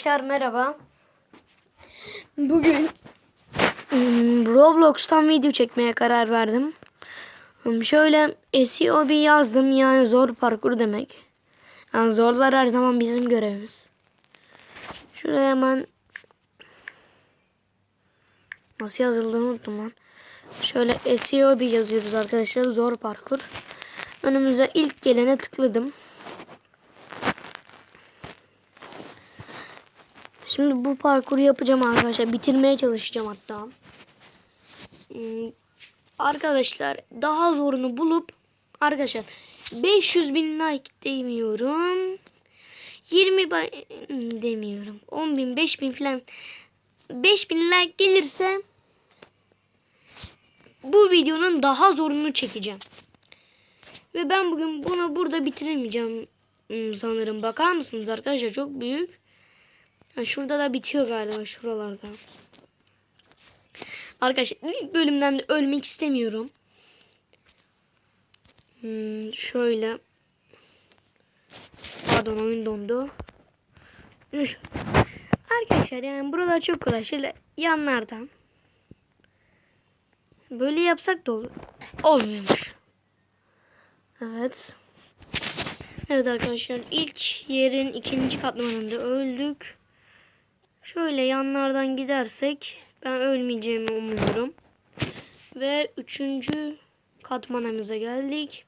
Arkadaşlar merhaba. Bugün hmm, Roblox'tan video çekmeye karar verdim. Şöyle SEO bir yazdım yani zor parkur demek. Yani zorlar her zaman bizim görevimiz. Şuraya hemen nasıl yazıldığını unuttum lan. Şöyle SEO bir yazıyoruz arkadaşlar zor parkur. Önümüze ilk gelene tıkladım. Şimdi bu parkuru yapacağım arkadaşlar. Bitirmeye çalışacağım hatta. Hmm, Arkadaşlar daha zorunu bulup arkadaşlar 500 bin like demiyorum. 20 ba- demiyorum. 10 bin 5 bin falan 5 bin like gelirse bu videonun daha zorunu çekeceğim. Ve ben bugün bunu burada bitiremeyeceğim hmm, sanırım. Bakar mısınız arkadaşlar çok büyük. Ha, şurada da bitiyor galiba şuralarda. Arkadaşlar ilk bölümden de ölmek istemiyorum. Hmm, şöyle. Pardon oyun dondu. Arkadaşlar yani buralar çok kolay. Şöyle yanlardan. Böyle yapsak da olur. Olmuyormuş. Evet. Evet arkadaşlar ilk yerin ikinci katmanında öldük. Şöyle yanlardan gidersek ben ölmeyeceğimi umuyorum. Ve üçüncü katmanımıza geldik.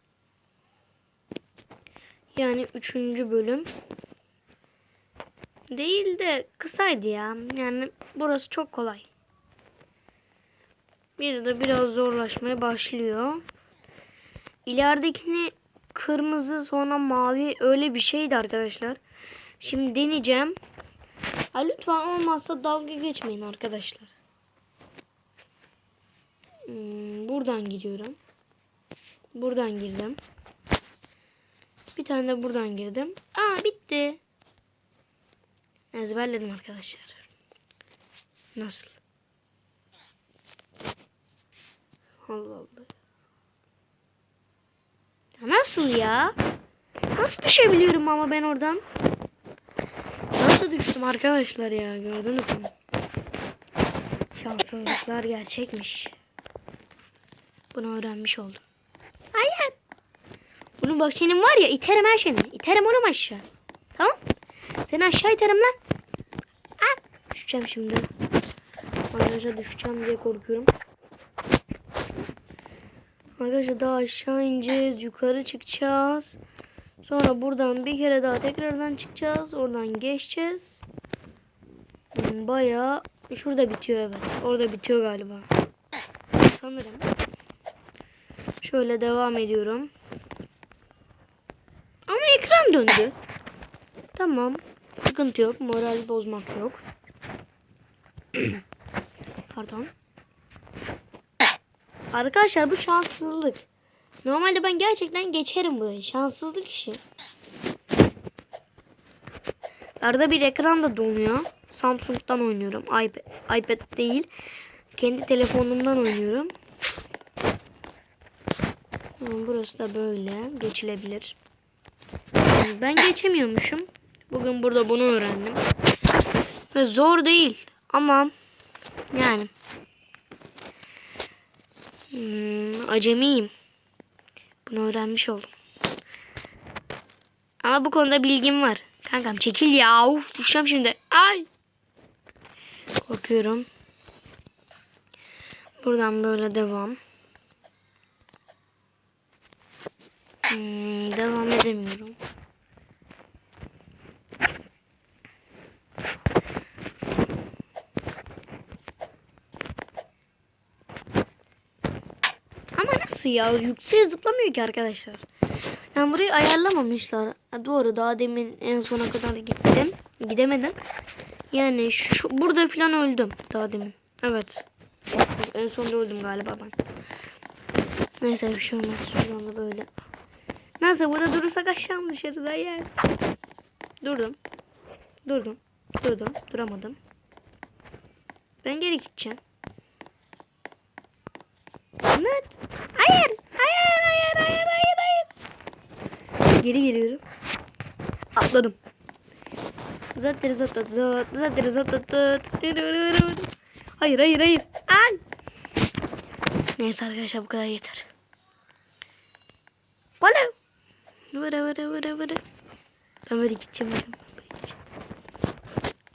Yani üçüncü bölüm. Değil de kısaydı ya. Yani burası çok kolay. Bir de biraz zorlaşmaya başlıyor. İleridekini kırmızı sonra mavi öyle bir şeydi arkadaşlar. Şimdi deneyeceğim. Ha, lütfen olmazsa dalga geçmeyin arkadaşlar. Hmm, buradan gidiyorum. Buradan girdim. Bir tane de buradan girdim. Aa bitti. Ezberledim arkadaşlar. Nasıl? Allah Allah. Ya nasıl ya? Nasıl düşebiliyorum ama ben oradan? Düştüm arkadaşlar ya gördünüz mü? Şanssızlıklar gerçekmiş. Bunu öğrenmiş oldum. Hayır. Bunun bak senin var ya iterim her şeyini. İterim onu aşağı. Tamam? Seni aşağı iterim lan. Ha, düşeceğim şimdi. Arkadaşlar düşeceğim diye korkuyorum. Arkadaşlar daha aşağı ineceğiz. Yukarı çıkacağız. Sonra buradan bir kere daha tekrardan çıkacağız. Oradan geçeceğiz. Hmm, Bayağı şurada bitiyor evet. Orada bitiyor galiba. Sanırım. Şöyle devam ediyorum. Ama ekran döndü. Tamam. Sıkıntı yok. Moral bozmak yok. Pardon. Arkadaşlar bu şanssızlık. Normalde ben gerçekten geçerim burayı. Şanssızlık işi. Arada bir ekran da donuyor. Samsung'dan oynuyorum. iPad, iPad değil. Kendi telefonumdan oynuyorum. Burası da böyle. Geçilebilir. Ben geçemiyormuşum. Bugün burada bunu öğrendim. Ve zor değil. Ama yani hmm, acemiyim. Bunu öğrenmiş oldum. Ama bu konuda bilgim var. Kankam çekil ya. Uf, düşeceğim şimdi. Ay. Korkuyorum. Buradan böyle devam. Hmm, devam edemiyorum. Ama nasıl ya? Yükseğe zıplamıyor ki arkadaşlar. Yani burayı ayarlamamışlar. Ha, doğru daha demin en sona kadar gittim. Gidemedim. Yani şu burada falan öldüm daha demin. Evet. En sonunda öldüm galiba ben. Neyse bir şey olmaz. Şuradan da böyle. Neyse burada durursak aşağı düşeriz hayır. Durdum. Durdum. Durdum. Duramadım. Ben geri gideceğim. Ahmet. Hayır. Hayır. Hayır. Hayır. Hayır. Hayır. Geri geliyorum. Atladım. Zat deri zat zat zat zat deri zat zat zat. Hayır hayır hayır. Ay. Neyse arkadaşlar bu kadar yeter. Valla. Vıra vıra vıra vıra. Ben böyle gideceğim.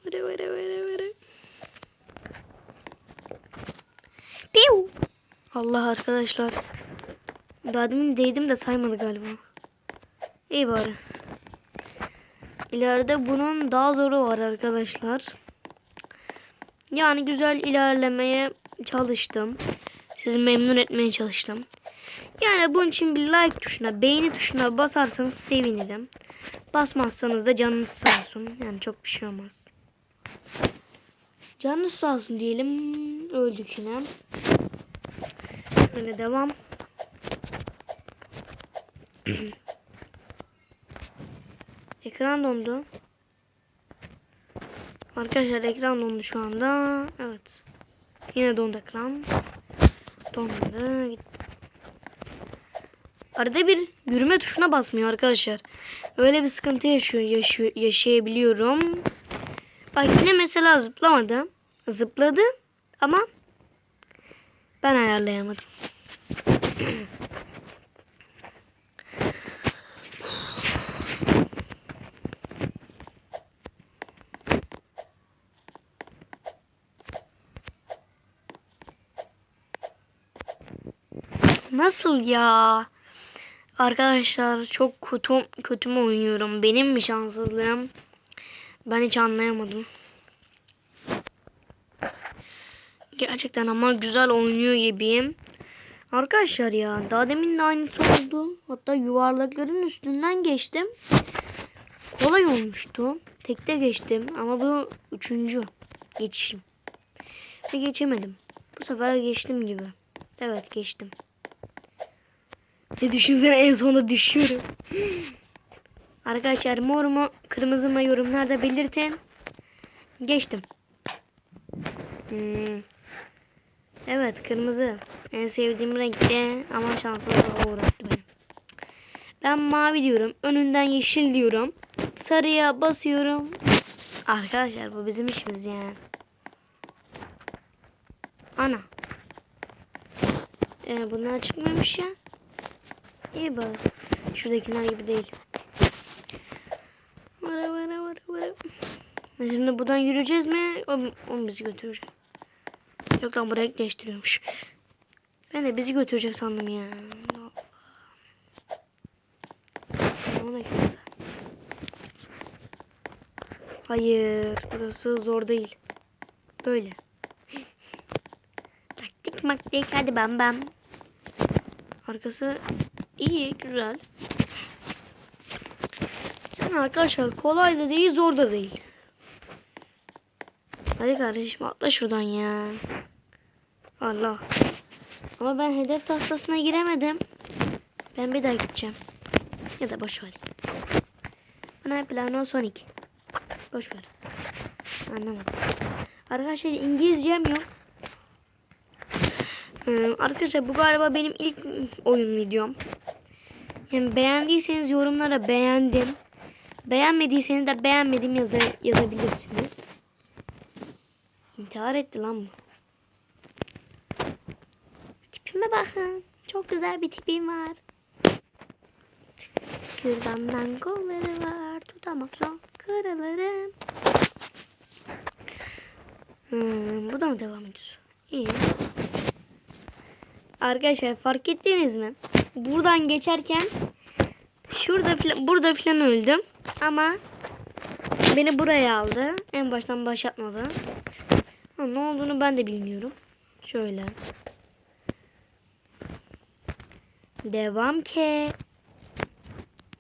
Vıra vıra vıra vıra. Piu. Allah arkadaşlar. Daha demin değdim de saymadı galiba. İyi bari. İleride bunun daha zoru var arkadaşlar. Yani güzel ilerlemeye çalıştım. Sizi memnun etmeye çalıştım. Yani bunun için bir like tuşuna, beğeni tuşuna basarsanız sevinirim. Basmazsanız da canınız sağ olsun. Yani çok bir şey olmaz. Canınız sağ olsun diyelim. Öldük yine. Böyle devam. Ekran dondu. Arkadaşlar ekran dondu şu anda. Evet. Yine dondu ekran. Dondu. Gitti. Arada bir yürüme tuşuna basmıyor arkadaşlar. Öyle bir sıkıntı yaşıyor, yaşıyor yaşayabiliyorum. Bak yine mesela zıplamadı. Zıpladı ama ben ayarlayamadım. Nasıl ya? Arkadaşlar çok kötü, kötü mü oynuyorum? Benim mi şanssızlığım? Ben hiç anlayamadım. Gerçekten ama güzel oynuyor gibiyim. Arkadaşlar ya daha demin de aynısı oldu. Hatta yuvarlakların üstünden geçtim. Kolay olmuştu. Tekte geçtim ama bu üçüncü geçişim. Ve geçemedim. Bu sefer geçtim gibi. Evet geçtim. Ne düşünsene en sonunda düşüyorum. Arkadaşlar mor mu kırmızı mı yorumlarda belirtin. Geçtim. Hmm. Evet kırmızı. En sevdiğim renkte ama şanssızlığa uğrattı beni. Ben mavi diyorum. Önünden yeşil diyorum. Sarıya basıyorum. Arkadaşlar bu bizim işimiz yani. Ana. Ee, bunlar çıkmamış ya. İyi bari. Şuradakiler gibi değil. Vara vara vara vara. Şimdi buradan yürüyeceğiz mi? O, o bizi götürecek. Yok lan buraya değiştiriyormuş. Ben de bizi götürecek sandım ya. Hayır. Burası zor değil. Böyle. Taktik maktik hadi bam bam. Arkası iyi güzel. Yani arkadaşlar kolay da değil zor da değil. Hadi kardeşim atla şuradan ya. Allah. Ama ben hedef tahtasına giremedim. Ben bir daha gideceğim. Ya da boş ver. Bana plano Sonic. Boş ver. Anlamadım. Arkadaşlar İngilizcem yok. Ee, arkadaşlar bu galiba benim ilk oyun videom. Yani beğendiyseniz yorumlara beğendim. Beğenmediyseniz de beğenmedim yaz yazabilirsiniz. İntihar etti lan bu. Tipime bakın. Çok güzel bir tipim var. Kürdandan kolları var. Tutamak zor. Kırılırım. Hmm, bu da mı devam ediyor? İyi. Arkadaşlar fark ettiniz mi? Buradan geçerken şurada falan, burada falan öldüm. Ama beni buraya aldı. En baştan başlatmadı. Ha, ne olduğunu ben de bilmiyorum. Şöyle. Devam ke.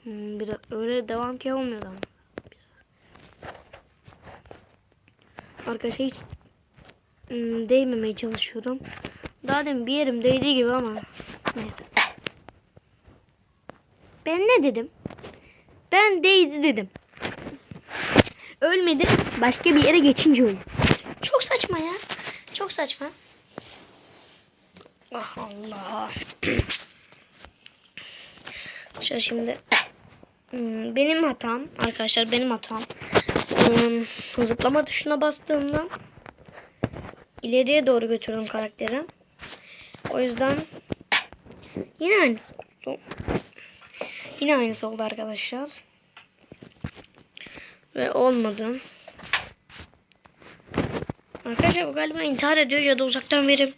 Hmm, biraz öyle devam ke olmuyor ama. Arkadaşlar hiç hmm, değmemeye çalışıyorum. Daha demin bir yerim değdiği gibi ama neyse. Ben ne dedim? Ben değdi dedim. Ölmedi. Başka bir yere geçince öldü. Çok saçma ya. Çok saçma. Ah Allah. Şöyle şimdi hmm, benim hatam arkadaşlar benim hatam. ım, zıplama tuşuna bastığımda ileriye doğru götürüyorum karakteri. O yüzden yine aynısı. Yine aynısı oldu arkadaşlar. Ve olmadı. Arkadaşlar bu galiba intihar ediyor ya da uzaktan verip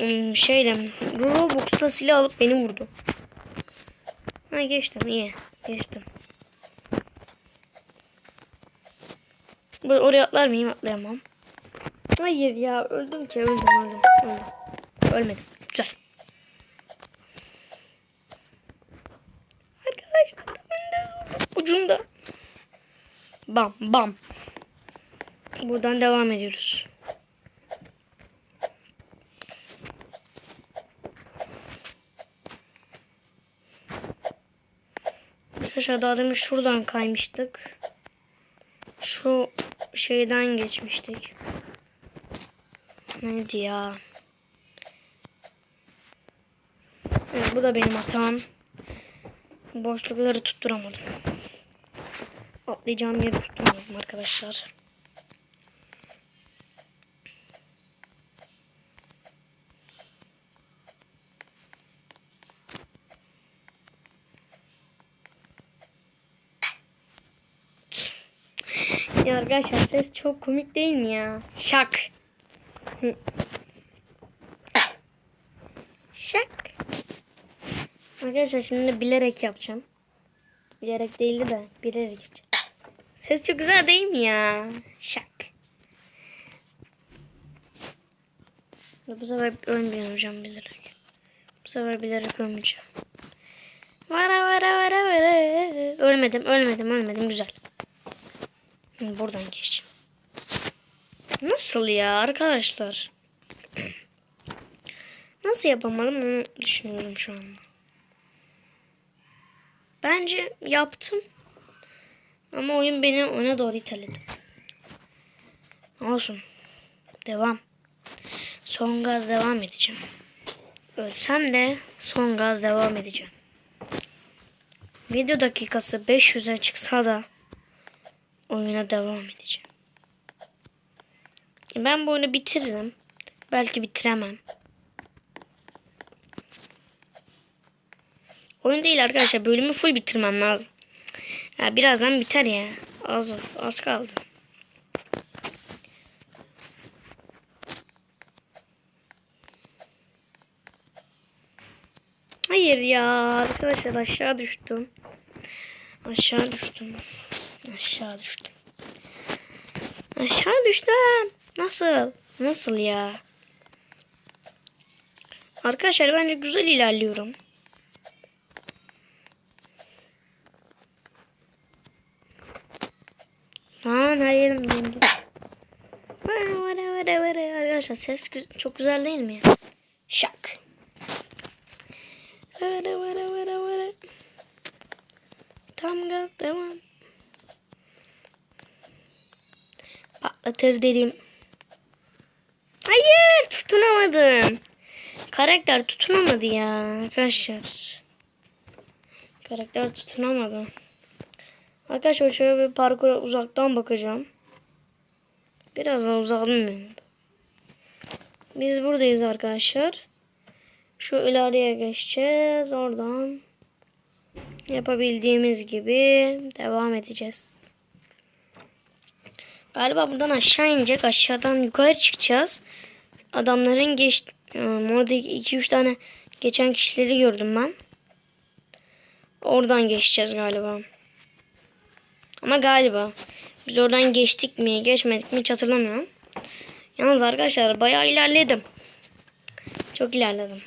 ım, şeyle Roblox'la silah alıp beni vurdu. Ha geçtim iyi. Geçtim. Bu oraya atlar mıyım? Atlayamam. Hayır ya öldüm ki öldüm öldüm. öldüm. Ölmedim. Güzel. Ucunda. Bam bam. Buradan devam ediyoruz. Arkadaşlar daha şuradan kaymıştık. Şu şeyden geçmiştik. Neydi ya? Evet, bu da benim hatam. Boşlukları tutturamadım. Atlayacağım yeri tutturamadım arkadaşlar. Ya arkadaşlar ses çok komik değil mi ya? Şak. Arkadaşlar şimdi bilerek yapacağım. Bilerek değildi de bilerek yapacağım. Ses çok güzel değil mi ya? Şak. Bu sefer ölmeyeceğim bilerek. Bu sefer bilerek ölmeyeceğim. Vara vara vara vara. Ölmedim ölmedim ölmedim güzel. Buradan geçeceğim. Nasıl ya arkadaşlar? Nasıl yapamadım onu düşünüyorum şu anda. Bence yaptım. Ama oyun beni ona doğru iteledi. Olsun. Devam. Son gaz devam edeceğim. Ölsem de son gaz devam edeceğim. Video dakikası 500'e çıksa da oyuna devam edeceğim. Ben bu oyunu bitiririm. Belki bitiremem. Oyun değil arkadaşlar. Bölümü full bitirmem lazım. Ya birazdan biter ya. Az az kaldı. Hayır ya arkadaşlar aşağı düştüm. Aşağı düştüm. Aşağı düştüm. Aşağı düştüm. Nasıl? Nasıl ya? Arkadaşlar bence güzel ilerliyorum. Her yerim dondu. Vara vara vara. Arkadaşlar ses çok güzel değil mi? Şak. Vara vara vara vara. Tam gaz devam. Patlatır dedim. Hayır tutunamadım. Karakter tutunamadı ya arkadaşlar. Karakter tutunamadı. Arkadaşlar şöyle bir parkura uzaktan bakacağım. Birazdan uzadım. Biz buradayız arkadaşlar. Şu ileriye geçeceğiz. Oradan yapabildiğimiz gibi devam edeceğiz. Galiba buradan aşağı inecek. Aşağıdan yukarı çıkacağız. Adamların geç orada 2-3 tane geçen kişileri gördüm ben. Oradan geçeceğiz galiba. Ama galiba. Biz oradan geçtik mi geçmedik mi hiç hatırlamıyorum. Yalnız arkadaşlar bayağı ilerledim. Çok ilerledim.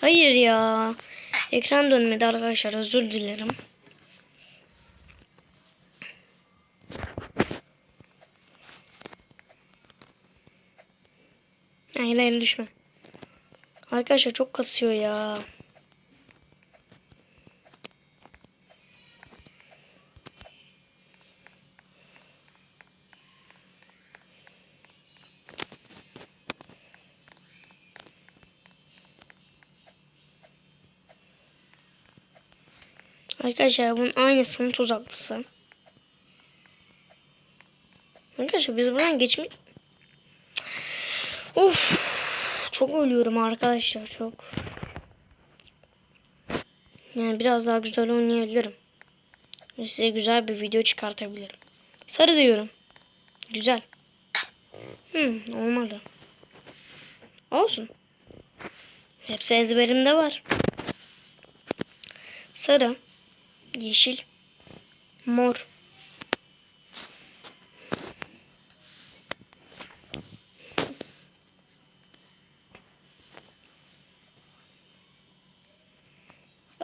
Hayır ya. Ekran dönmedi arkadaşlar özür dilerim. Hayır hayır düşme. Arkadaşlar çok kasıyor ya. Arkadaşlar bunun aynısının tuzaklısı. Arkadaşlar biz buradan geçmek... Of. Çok ölüyorum arkadaşlar çok. Yani biraz daha güzel oynayabilirim. Size güzel bir video çıkartabilirim. Sarı diyorum. Güzel. Hmm, olmadı. Olsun. Hepsi ezberimde var. Sarı, yeşil, mor.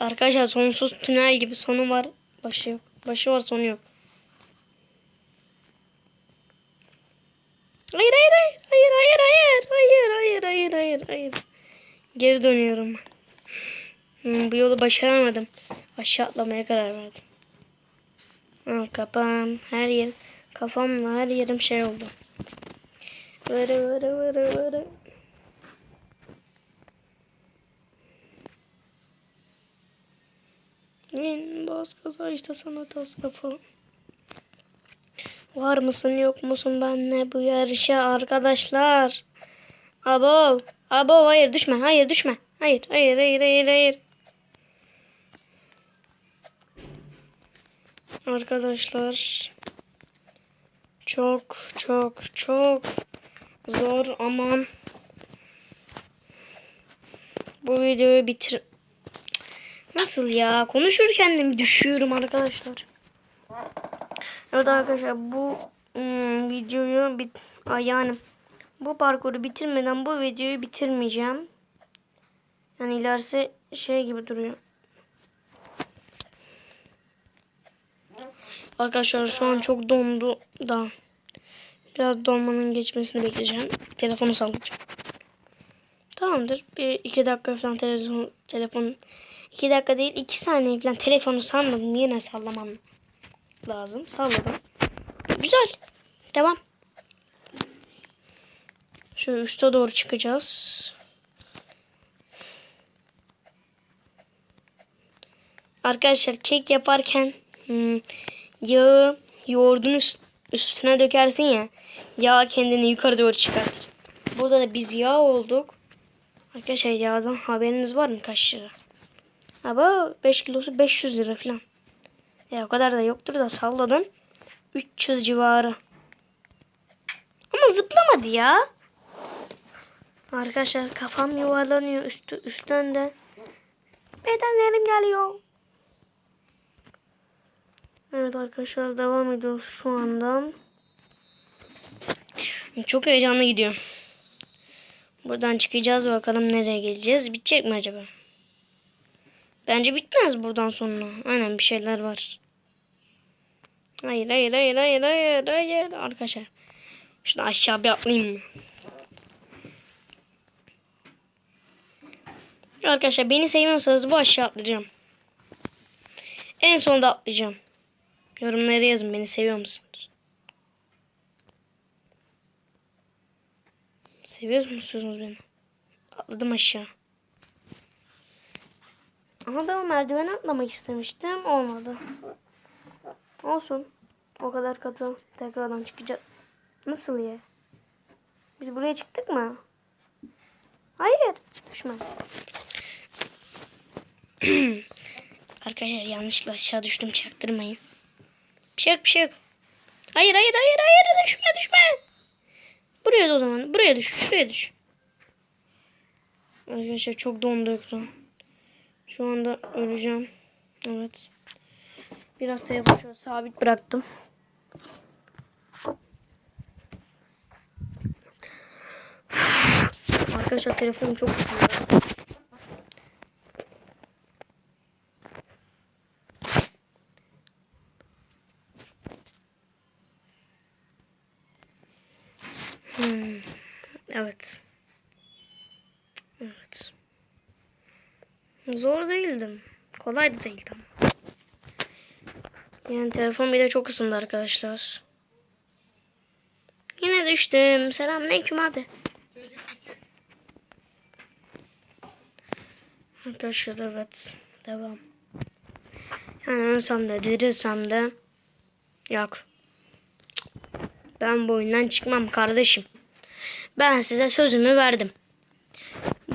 Arkadaşlar sonsuz tünel gibi sonu var, başı yok. Başı var, sonu yok. Hayır hayır hayır hayır hayır hayır hayır hayır hayır hayır hayır. Geri dönüyorum. Hmm, bu yolu başaramadım. Aşağı atlamaya karar verdim. Ha, kafam her yer kafamla her yerim şey oldu. Vırı vırı vırı vırı. İn bas kaza işte sana tas kafa. Var mısın yok musun benle bu yarışa arkadaşlar? Abo. Abo hayır düşme. Hayır düşme. Hayır hayır hayır hayır hayır. Arkadaşlar. Çok çok çok zor aman. Bu videoyu bitir. Nasıl ya? Konuşurken de mi düşüyorum arkadaşlar? Evet arkadaşlar bu ım, videoyu bit Ay, yani bu parkuru bitirmeden bu videoyu bitirmeyeceğim. Yani ilerisi şey gibi duruyor. Arkadaşlar şu an çok dondu da. Biraz donmanın geçmesini bekleyeceğim. Telefonu sallayacağım. Tamamdır. Bir iki dakika falan telefon, telefon iki dakika değil iki saniye falan telefonu salladım. Yine sallamam lazım. Salladım. Güzel. Devam. Şöyle üste doğru çıkacağız. Arkadaşlar kek yaparken hmm, yağı yoğurdun üst- üstüne dökersin ya. Yağ kendini yukarı doğru çıkartır. Burada da biz yağ olduk. Arkadaşlar yağdan haberiniz var mı kaç lira? Ama 5 kilosu 500 lira falan. Ya o kadar da yoktur da salladım. 300 civarı. Ama zıplamadı ya. Arkadaşlar kafam yuvarlanıyor üstü üstten de. Bedenlerim geliyor. Evet arkadaşlar devam ediyoruz şu anda. Çok heyecanlı gidiyor. Buradan çıkacağız bakalım nereye geleceğiz. Bitecek mi acaba? Bence bitmez buradan sonra. Aynen bir şeyler var. Hayır hayır hayır hayır hayır hayır arkadaşlar. Şunu aşağı bir atlayayım? Arkadaşlar beni sevmiyorsanız bu aşağı atlayacağım. En sonda atlayacağım. Yorumlara yazın beni seviyor musunuz? Seviyor musunuz beni? Atladım aşağı. Ama ben o merdiveni atlamak istemiştim. Olmadı. Olsun. O kadar katı tekrardan çıkacağız. Nasıl ya? Biz buraya çıktık mı? Hayır. Düşme. Arkadaşlar yanlışlıkla aşağı düştüm çaktırmayın. Bir şey yok bir şey yok. Hayır hayır hayır hayır düşme düşme. Buraya da o zaman. Buraya düş. Buraya düş. Arkadaşlar çok dondu ekran. Şu anda öleceğim. Evet. Biraz telefonu şöyle sabit bıraktım. Arkadaşlar telefonum çok ısındı. Hmm, Evet. Evet. Zor değildim. Kolay da değildi ama. Yani telefon bile çok ısındı arkadaşlar. Yine düştüm. Selamünaleyküm abi. Arkadaşlar evet. Devam. Yani ölsem de dirilsem de yok. Ben bu oyundan çıkmam kardeşim. Ben size sözümü verdim.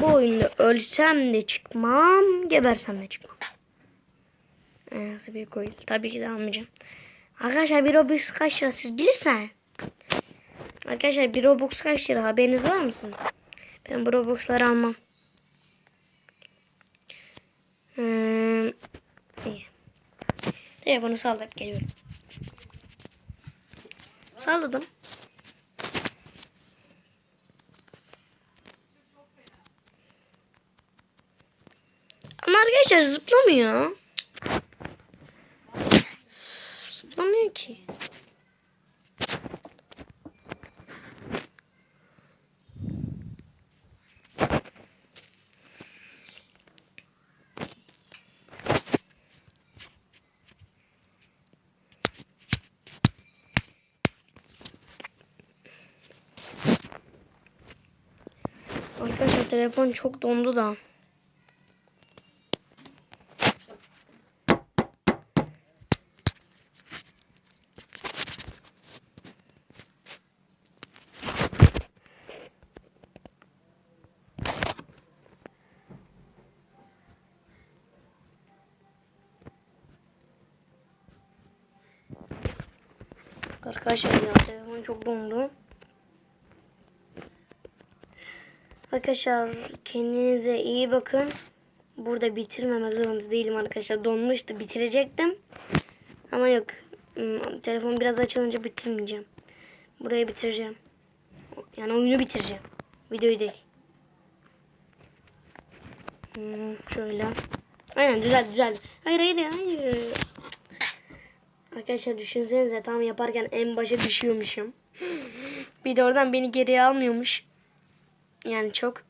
Bu oyunda ölsem de çıkmam, gebersem de çıkmam. Nasıl bir oyun? Tabii ki de almayacağım. Arkadaşlar bir Robux kaç lira siz bilirsen. Arkadaşlar bir Robux kaç lira haberiniz var mısın? Ben bu Robux'ları almam. Hmm, iyi. Telefonu sallayıp geliyorum. Salladım. Arkadaşlar zıplamıyor. Zıplamıyor ki. Arkadaşlar telefon çok dondu da. Arkadaşlar ya telefon çok dondu. Arkadaşlar kendinize iyi bakın. Burada bitirmemek zorunda değilim arkadaşlar. Donmuştu bitirecektim. Ama yok. Hmm, Telefon biraz açılınca bitirmeyeceğim. Burayı bitireceğim. Yani oyunu bitireceğim. Videoyu değil. Hmm, şöyle. Aynen düzeldi düzeldi. Hayır hayır hayır. Arkadaşlar düşünsenize tam yaparken en başa düşüyormuşum. Bir de oradan beni geriye almıyormuş. Yani çok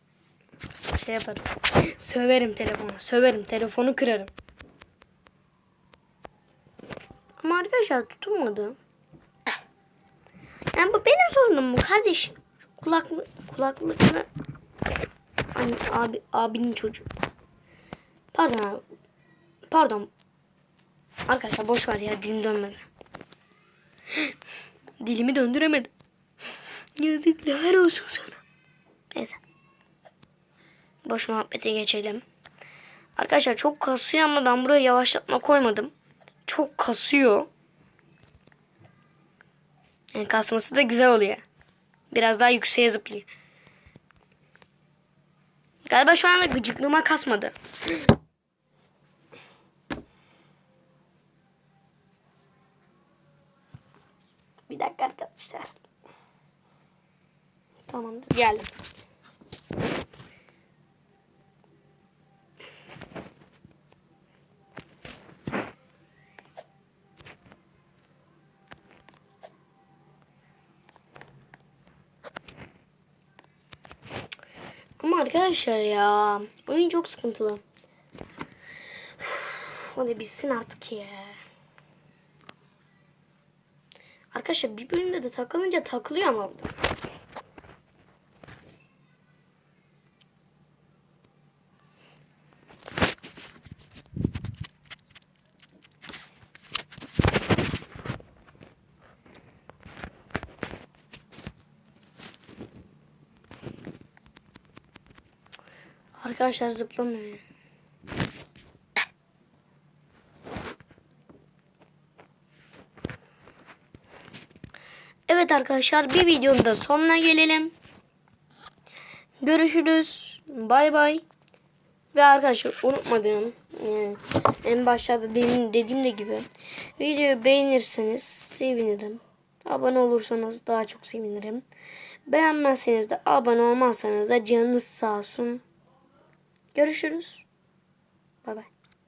şey yaparım. Söverim telefonu. Söverim. Telefonu kırarım. Ama arkadaşlar tutulmadı. Yani bu benim sorunum mu kardeşim? Şu kulaklık kulaklıkla Anne, abi abinin çocuğu. Pardon. Pardon. Arkadaşlar boş ver ya dilim dönmedi. Dilimi döndüremedim. Yazıklar olsun sana. Neyse. Boş muhabbete geçelim. Arkadaşlar çok kasıyor ama ben buraya yavaşlatma koymadım. Çok kasıyor. Yani kasması da güzel oluyor. Biraz daha yükseğe zıplıyor. Galiba şu anda gıcıklığıma kasmadı. Bir dakika arkadaşlar. Tamamdır geldim. Ama arkadaşlar ya oyun çok sıkıntılı. Hadi bitsin artık ya. Arkadaşlar bir bölümde de takılınca takılıyor ama. Arkadaşlar zıplamıyor. Evet arkadaşlar bir videonun da sonuna gelelim. Görüşürüz. Bay bay. Ve arkadaşlar unutmadım. Yani en başlarda dediğim, dediğim de gibi. Videoyu beğenirseniz sevinirim. Abone olursanız daha çok sevinirim. Beğenmezseniz de abone olmazsanız da canınız sağ olsun. Görüşürüz. Bay bay.